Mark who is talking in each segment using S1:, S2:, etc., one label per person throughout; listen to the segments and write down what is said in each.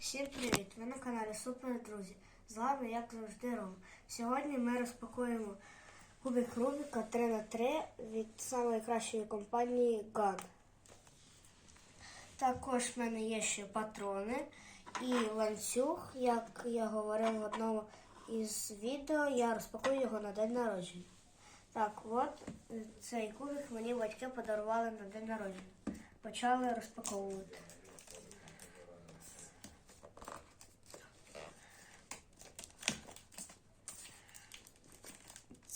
S1: Всім привіт! Ви на каналі Супер Друзі. З вами, як завжди, Ром. Сьогодні ми розпакуємо кубик Рубіка 3х3 від самої кращої компанії GAN. Також в мене є ще патрони і ланцюг. Як я говорив в одному із відео, я розпакую його на день народження. Так, от е, цей кубик мені батьки подарували на день народження. Почали розпаковувати.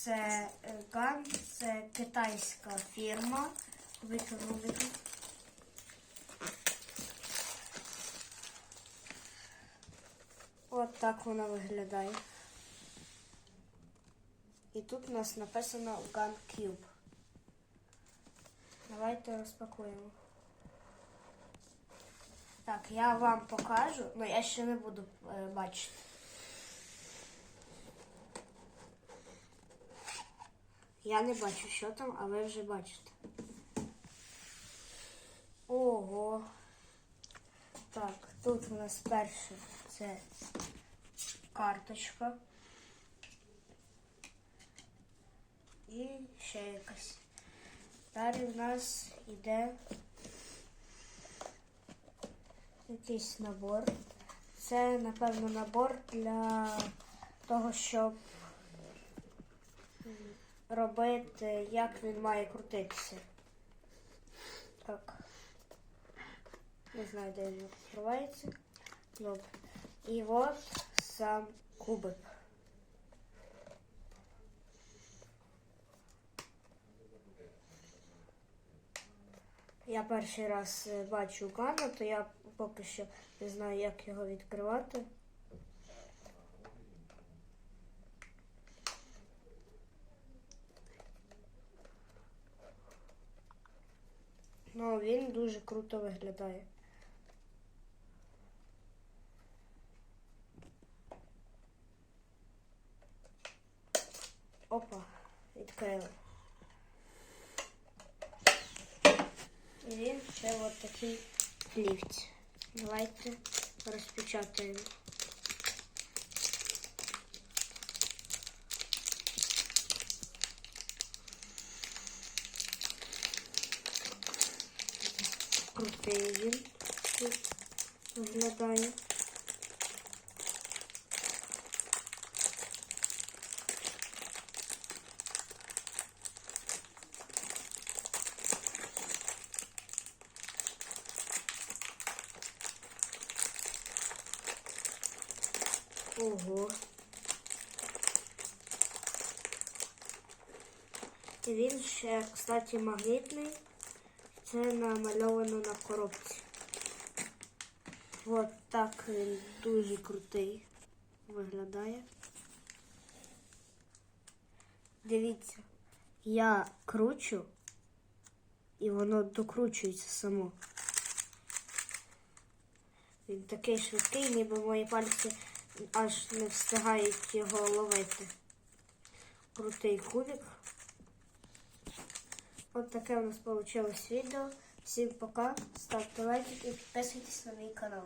S1: Це е, Ган, це китайська фірма. Викину викину. От так вона виглядає. І тут у нас написано Gun Cube. Давайте розпакуємо. Так, я вам покажу, але я ще не буду е, бачити. Я не бачу, що там, а ви вже бачите. Ого. Так, тут у нас перше це карточка. І ще якась. Далі в нас йде якийсь набор. Це, напевно, набор для того, щоб робити, як він має крутитися. Так. Не знаю, де він відкривається. Добре. І от сам кубик. Я перший раз е, бачу Гана, то я поки що не знаю, як його відкривати. Ну, він дуже круто виглядає. Опа, відкрили. І він ще от такий плівці. Давайте розпечатаємо. Крутий він тут виглядає. Ого. І він ще, кстати, магнітний. Це намальовано на коробці. От так він дуже крутий виглядає. Дивіться, я кручу і воно докручується само. Він такий швидкий, ніби мої пальці аж не встигають його ловити. Крутий кубик. От таке у нас вийшло відео. Всім пока. Ставте лайки і підписуйтесь на мій канал.